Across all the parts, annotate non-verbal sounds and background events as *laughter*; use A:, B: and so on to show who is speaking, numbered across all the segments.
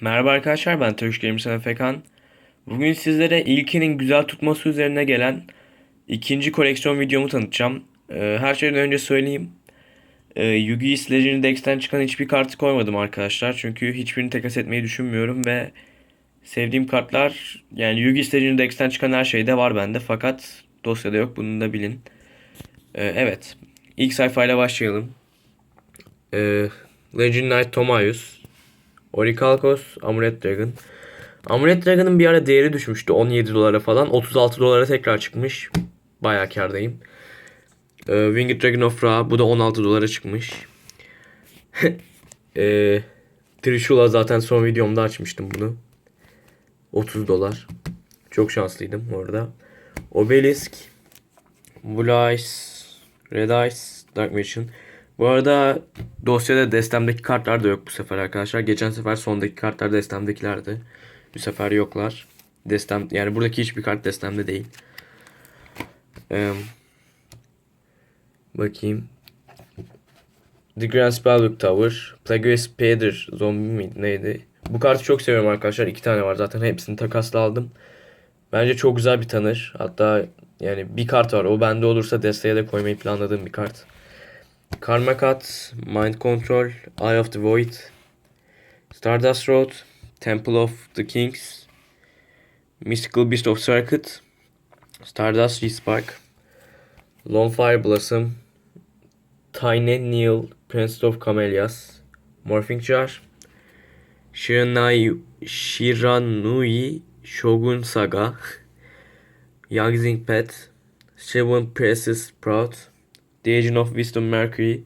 A: Merhaba arkadaşlar ben Turkish Games Efekan. Bugün sizlere ilkinin güzel tutması üzerine gelen ikinci koleksiyon videomu tanıtacağım. Ee, her şeyden önce söyleyeyim. Ee, Yu-Gi-Oh! Legendary Dex'ten çıkan hiçbir kartı koymadım arkadaşlar. Çünkü hiçbirini takas etmeyi düşünmüyorum ve sevdiğim kartlar yani Yu-Gi-Oh! Legendary Dex'ten çıkan her şey de var bende fakat dosyada yok bunu da bilin. Ee, evet ilk sayfayla başlayalım. Ee, Legend Knight Tomayus Orichalcos, Amulet Dragon. Amulet Dragon'ın bir ara değeri düşmüştü 17 dolara falan. 36 dolara tekrar çıkmış. Bayağı kardayım. Ee, Winged Dragon of Ra bu da 16 dolara çıkmış. *laughs* ee, Trishula zaten son videomda açmıştım bunu. 30 dolar. Çok şanslıydım orada. Obelisk, Blue Eyes, Red Eyes, Dark Magician. Bu arada dosyada destemdeki kartlar da yok bu sefer arkadaşlar. Geçen sefer sondaki kartlar destemdekilerdi. Bu sefer yoklar. Destem yani buradaki hiçbir kart destemde değil. Ee, bakayım. The Grand Spellbook Tower. Plagueis Pader zombi miydi neydi? Bu kartı çok seviyorum arkadaşlar. İki tane var zaten hepsini takasla aldım. Bence çok güzel bir tanır. Hatta yani bir kart var. O bende olursa desteğe de koymayı planladığım bir kart. Karma Cut, Mind Control, Eye of the Void, Stardust Road, Temple of the Kings, Mystical Beast of Circuit, Stardust Respark, Longfire Blossom, Tiny Neil, Prince of Camellias, Morphing Jar, Shiranui, Shiranui Shogun Saga, Young Pet, Seven Precious Sprout, The Agent of Wisdom Mercury,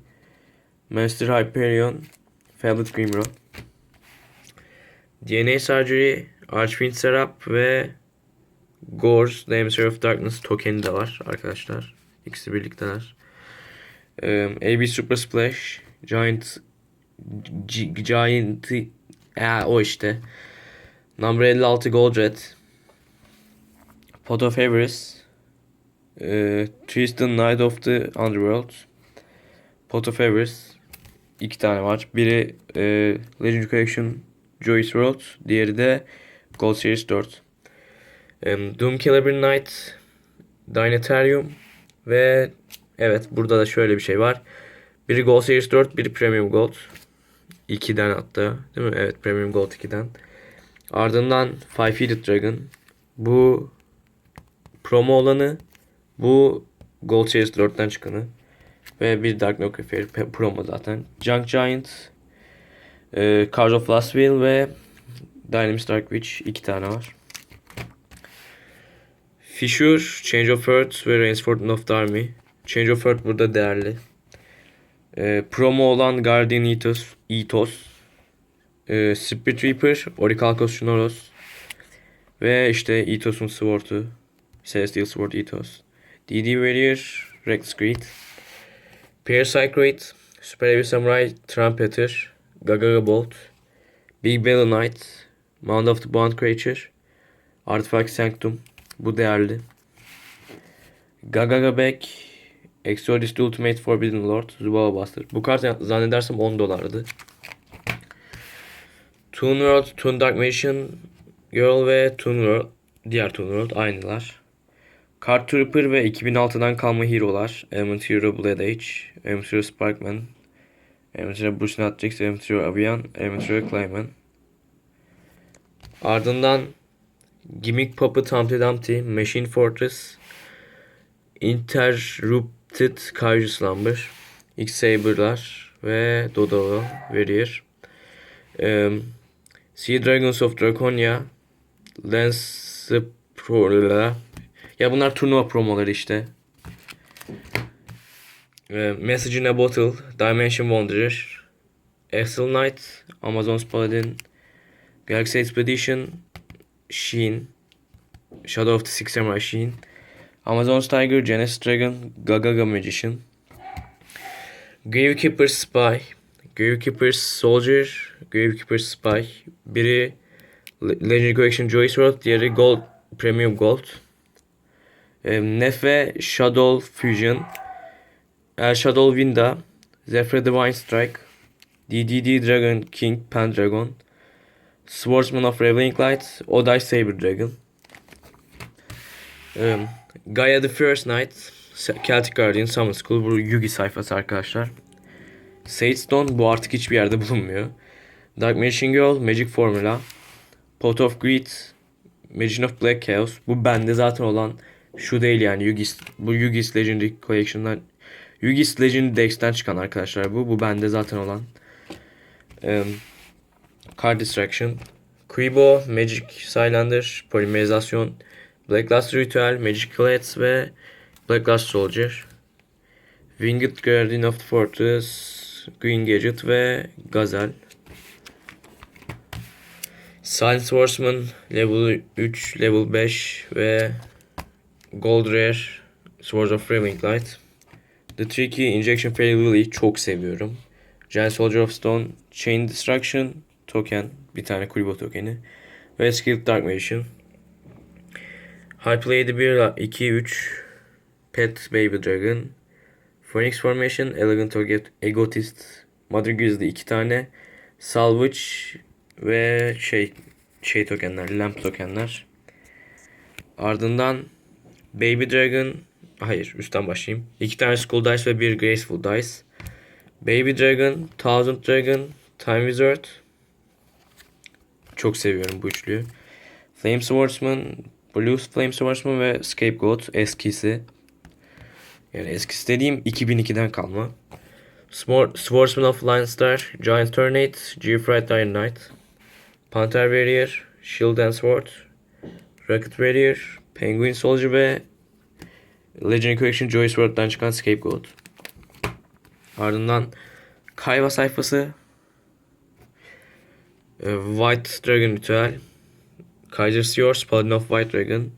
A: Master Hyperion, Fablet Grimro, DNA Surgery, Archfiend Serap ve Gores, The Emissary of Darkness tokeni de var arkadaşlar. İkisi birlikteler. Um, AB Super Splash, Giant G Giant ya o işte. Number 56 Gold Red. Pot of Avarice. Ee, Tristan Knight of the Underworld. Pot of Avarice. İki tane var. Biri e, Legend Collection Joyce World. Diğeri de Gold Series 4. Um, Doom Caliber Knight. Dynatarium. Ve evet burada da şöyle bir şey var. Biri Gold Series 4, biri Premium Gold. 2'den hatta. Değil mi? Evet Premium Gold 2'den. Ardından Five Headed Dragon. Bu promo olanı. Bu Gold Series 4'ten çıkanı. Ve bir Dark Knight Fair promo zaten. Junk Giant. E, Cards of Last Will ve Dynamis Dark Witch. iki tane var. Fissure, Change of Earth ve Rainsford of Army. Change of Earth burada değerli. E, promo olan Guardian Ethos. Ethos. E, Spirit Reaper, Orichalcos Shinoros. Ve işte Ethos'un Sword'u. Celestial Sword Ethos. DD Warrior, Rex Greed. Parasite Super Heavy Samurai, Trumpeter, Gagaga Bolt, Big Belly Knight, Mound of the Bond Creature, Artifact Sanctum. Bu değerli. Gagaga Back, Exodus Ultimate Forbidden Lord, Zubaba Buster. Bu kart zannedersem 10 dolardı. Toon World, Toon Dark Magician, Girl ve Toon World, diğer Toon World aynılar. Card Trooper ve 2006'dan kalma hero'lar. Element Hero Blade Age, Element Hero Sparkman, Element Hero Bruce Natrix, Element Hero Avian, Element Hero Clayman. Ardından Gimmick Puppet Humpty Dumpty, Machine Fortress, Interrupted Kaiju Slumber, X-Saber'lar ve Dodo Warrior. Um, sea Dragons of Draconia, Lance Pro ya bunlar turnuva promoları işte. Ee, Message in a Bottle, Dimension Wanderer, Axel Knight, Amazon's Paladin, Galaxy Expedition, Sheen, Shadow of the Six Samurai Sheen, Amazon's Tiger, Genesis Dragon, Gagaga Magician, Gravekeeper's Spy, Gravekeeper's Soldier, Gravekeeper's Spy. Biri Legend Collection Joyce World, diğeri Gold Premium Gold. Nefe Shadow Fusion, El Shadow Winda, Zephyr Divine Strike, DDD Dragon King Pendragon, Swordsman of Ravening Light, Odai Saber Dragon. Um, Gaia the First Knight, Celtic Guardian Summon School. Bu Yugi sayfası arkadaşlar. Sage Stone bu artık hiçbir yerde bulunmuyor. Dark Magician Girl, Magic Formula. Pot of Greed, Magician of Black Chaos. Bu bende zaten olan şu değil yani Yugi's, bu Yugi's Legendary Collection'dan Yugi's Legendary Dex'ten çıkan arkadaşlar bu. Bu bende zaten olan. Um, Card Distraction. Quibo, Magic Cylinder, Polimerizasyon, Black Luster Ritüel, Magic Clats ve Black Luster Soldier. Winged Guardian of the Fortress, Green Gadget ve Gazel. Silent Swordsman level 3, level 5 ve Gold Rare Swords of Raving Light. The Tricky Injection Fairy Lily çok seviyorum. Giant Soldier of Stone, Chain Destruction, Token, bir tane Kuribo tokeni. Ve Skilled Dark Magician. High Play'de 1, 2, 3. Pet Baby Dragon. Phoenix Formation, Elegant Egot- Egotist, Mother Grizzly 2 tane. Salvage ve şey şey tokenler, lamp tokenler. Ardından Baby Dragon, hayır üstten başlayayım. İki tane Skull Dice ve bir Graceful Dice. Baby Dragon, Thousand Dragon, Time Wizard. Çok seviyorum bu üçlüyü. Flame Swordsman, Blue Flame Swordsman ve Scapegoat eskisi. Yani eskisi dediğim 2002'den kalma. Smor- Swordsman of Lion Star, Giant Tornado, Geofright Iron Knight, Panther Warrior, Shield and Sword, Rocket Warrior, Penguin Soldier ve Legend Collection Joy Sword'dan çıkan Scapegoat. Ardından Kaiba sayfası, e, White Dragon Ritüel, Kaiser Sears, Paladin of White Dragon,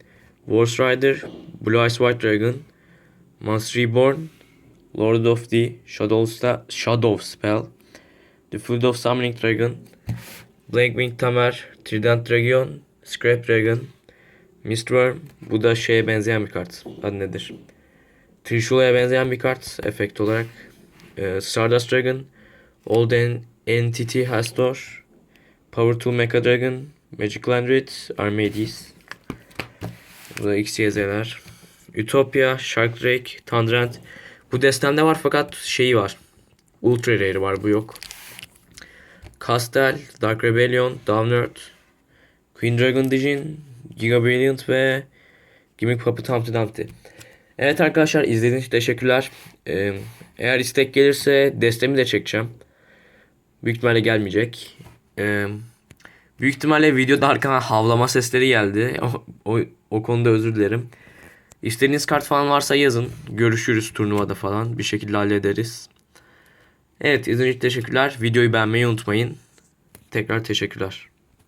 A: Wars Rider, Blue Eyes White Dragon, Monster Reborn, Lord of the Shadow, Sta- Shadow Spell, The Flood of Summoning Dragon, Blackwing Tamer, Trident Dragon, Scrap Dragon, Mistworm. Bu da şeye benzeyen bir kart. Adı nedir? Trishula'ya benzeyen bir kart efekt olarak. Ee, Stardust Dragon, Old En- Entity Hastor, Power Tool Mecha Dragon, Magic Landred, Armades. Bu da XYZ'ler. Utopia, Shark Drake, Tandrant. Bu destemde var fakat şeyi var. Ultra Rare var bu yok. Castel, Dark Rebellion, Downward, Queen Dragon Dijin, Giga Brilliant ve Gimmick Puppet Humpty Dumpty. Evet arkadaşlar izlediğiniz için teşekkürler. Ee, eğer istek gelirse destemi de çekeceğim. Büyük ihtimalle gelmeyecek. Ee, büyük ihtimalle videoda arkadan havlama sesleri geldi. O, o, o konuda özür dilerim. İstediğiniz kart falan varsa yazın. Görüşürüz turnuvada falan. Bir şekilde hallederiz. Evet izlediğiniz için teşekkürler. Videoyu beğenmeyi unutmayın. Tekrar teşekkürler.